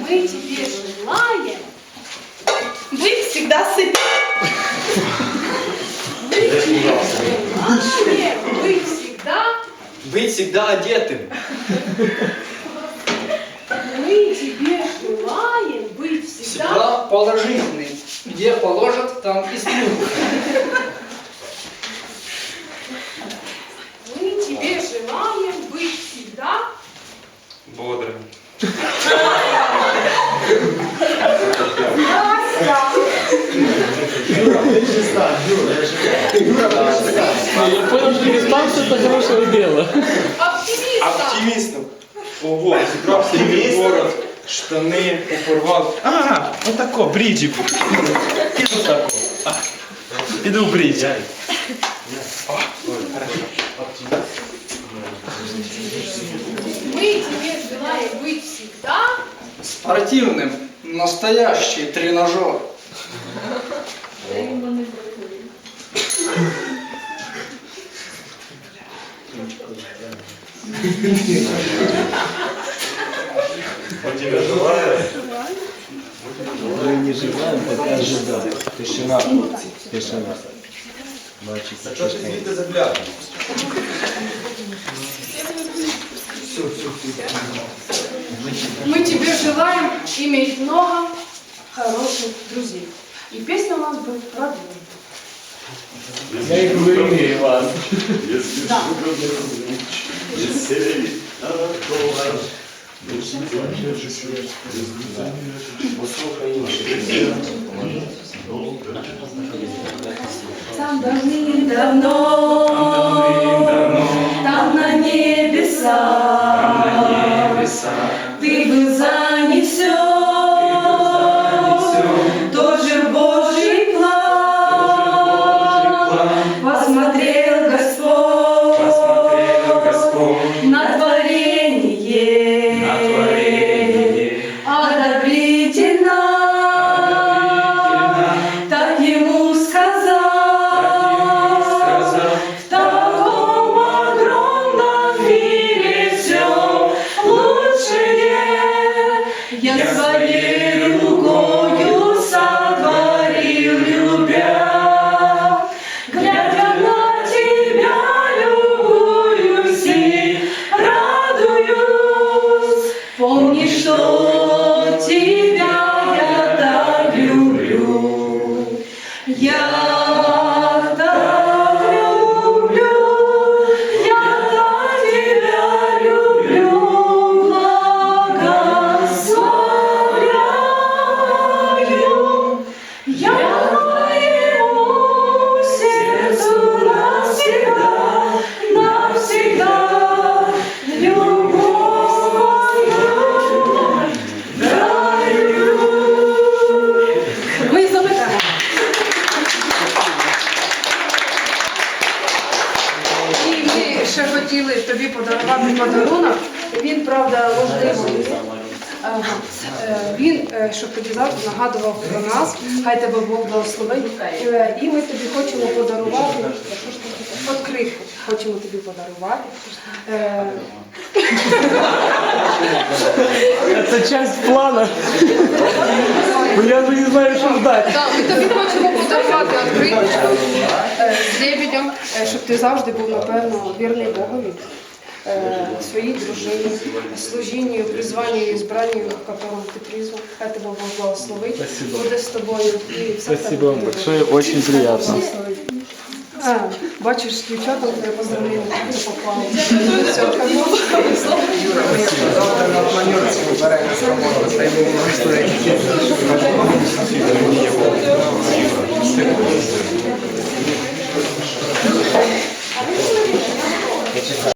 Мы тебе желаем быть всегда сытым. Желаем быть всегда, Быть всегда одетым. мы тебе желаем быть всегда, Всегда положительный. Где положат, там и сплю. мы тебе желаем быть всегда, Бодрым. Я понял, что дистанция это хорошее дело. оптимистом. Оптимістом. Ого, город, штани попорвав. А, отако, бріджі. Піду тако. А, Піду в бріджі. Мы тебе желаем быть всегда, Спортивным. Настоящий тренажер. Мы не желаем, пока ожидаем. Тишина, тишина. Мальчик, тишина. мы тебе желаем иметь много хороших друзей. И песня у нас будет про дружбу. Я их говорю, Иван. Да. Там давным-давно, там на небеса, ты был занесен, тоже одобрительно, Я хотіли тобі подарувати подарунок. Він, правда, можливо. Е, Він, е, щоб тобі завжди нагадував про нас, хай тебе Бог благословить. Е, І ми тобі хочемо подарувати. Криху хочемо тобі подарувати. Это часть плана. Я же не знаю, что ждать. Так, ми тобі хочемо подарувати відкриточку е, з е, щоб ти завжди був, напевно, вірний Богові, е, своїй дружині, служінню, призванню і збранню, якому ти призван. Хай тебе Бог благословить, Спасибо. буде з тобою. І все в тебе Спасибо вам буде большое, очень приятно. А, бачиш, дівчата тебе поздравляю. Завтра на планерці беремо з тобою.